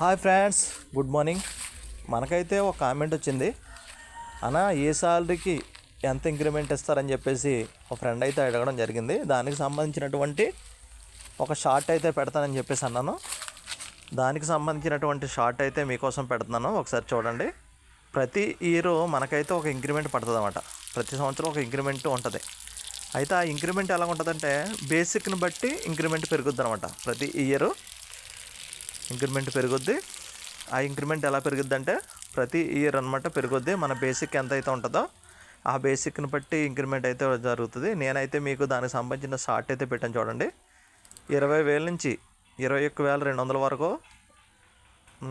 Hi friends good morning. మనకైతే ఒక comment వచ్చింది. అన్న ఏ సాలరీకి ఎంత ఇంక్రిమెంట్ ఇస్తారని చెప్పేసి ఒక ఫ్రెండ్ అయితే అడగడం జరిగింది. దానికి సంబంధించినటువంటి ఒక షార్ట్ అయితే పెడతానని చెప్పేసి అన్నాను. దానికి సంబంధించినటువంటి షార్ట్ అయితే మీకోసం పెడుతున్నాను. ఒకసారి చూడండి. ప్రతి ఇయర్ మనకైతే ఒక ఇంక్రిమెంట్ పడుతుంది అనమాట ప్రతి సంవత్సరం ఒక ఇంక్రిమెంట్ ఉంటుంది. అయితే ఆ ఇంక్రిమెంట్ ఎలా ఉంటుందంటే బేసిక్ని బట్టి ఇంక్రిమెంట్ పెరుగుద్ది అనమాట ప్రతి ఇయర్ ఇంక్రిమెంట్ పెరుగుద్ది. ఆ ఇంక్రిమెంట్ ఎలా పెరుగుద్ది అంటే ప్రతి ఇయర్ అనమాట పెరుగుద్ది. మన బేసిక్ ఎంత అయితే ఉంటుందో ఆ బేసిక్ని బట్టి ఇంక్రిమెంట్ అయితే జరుగుతుంది. నేనైతే మీకు దానికి సంబంధించిన షార్ట్ అయితే పెట్టాను చూడండి. ఇరవై వేల నుంచి ఇరవై ఒక్క వేల రెండు వందల వరకు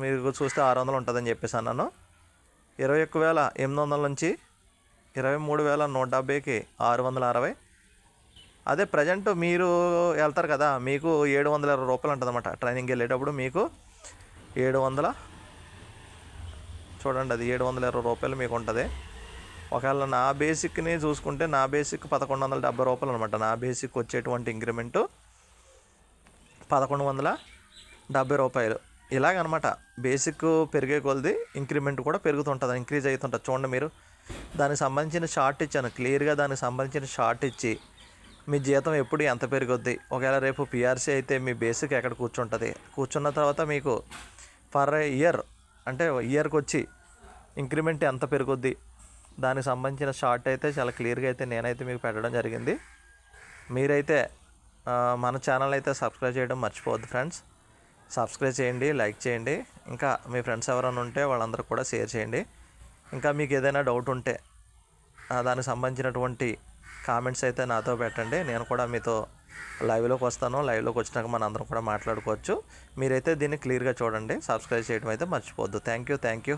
మీరు చూస్తే ఆరు వందలు ఉంటుందని చెప్పేసి అన్నాను. ఇరవై ఒక్క వేల ఎనిమిది వందల నుంచి ఇరవై మూడు వేల నూట డెబ్బైకి ఆరు వందల అరవై అదే ప్రజెంట్ మీరు వెళ్తారు కదా మీకు ఏడు వందల ఇరవై రూపాయలు ఉంటుంది అనమాట ట్రైనింగ్కి వెళ్ళేటప్పుడు మీకు ఏడు వందల చూడండి అది ఏడు వందల ఇరవై రూపాయలు మీకు ఉంటుంది. ఒకవేళ నా బేసిక్ని చూసుకుంటే నా బేసిక్ పదకొండు వందల డెబ్బై రూపాయలు అనమాట నా బేసిక్ వచ్చేటువంటి ఇంక్రిమెంటు పదకొండు వందల డెబ్బై రూపాయలు. ఇలాగనమాట బేసిక్ పెరిగే కొలది ఇంక్రిమెంట్ కూడా పెరుగుతుంటుంది ఇంక్రీజ్ అవుతుంటుంది చూడండి మీరు దానికి సంబంధించిన షార్ట్ ఇచ్చాను క్లియర్గా దానికి సంబంధించిన షార్ట్ ఇచ్చి మీ జీతం ఎప్పుడు ఎంత పెరుగుద్ది? ఒకవేళ రేపు పిఆర్సీ అయితే మీ బేసిక్ ఎక్కడ కూర్చుంటుంది? కూర్చున్న తర్వాత మీకు ఫర్ ఇయర్ అంటే ఇయర్కి వచ్చి ఇంక్రిమెంట్ ఎంత పెరుగుద్ది? దానికి సంబంధించిన షార్ట్ అయితే చాలా క్లియర్గా అయితే నేనైతే మీకు పెట్టడం జరిగింది. మీరైతే మన ఛానల్ అయితే సబ్స్క్రైబ్ చేయడం మర్చిపోవద్దు ఫ్రెండ్స్ సబ్స్క్రైబ్ చేయండి లైక్ చేయండి. ఇంకా మీ ఫ్రెండ్స్ ఎవరైనా ఉంటే వాళ్ళందరూ కూడా షేర్ చేయండి. ఇంకా మీకు ఏదైనా డౌట్ ఉంటే దానికి సంబంధించినటువంటి కామెంట్స్ అయితే నాతో పెట్టండి. నేను కూడా మీతో లైవ్లోకి వస్తాను. లైవ్లోకి వచ్చినాక మనం అందరం కూడా మాట్లాడుకోవచ్చు. మీరైతే దీన్ని క్లియర్గా చూడండి. సబ్స్క్రైబ్ చేయడం అయితే మర్చిపోవద్దు. Thank you thank you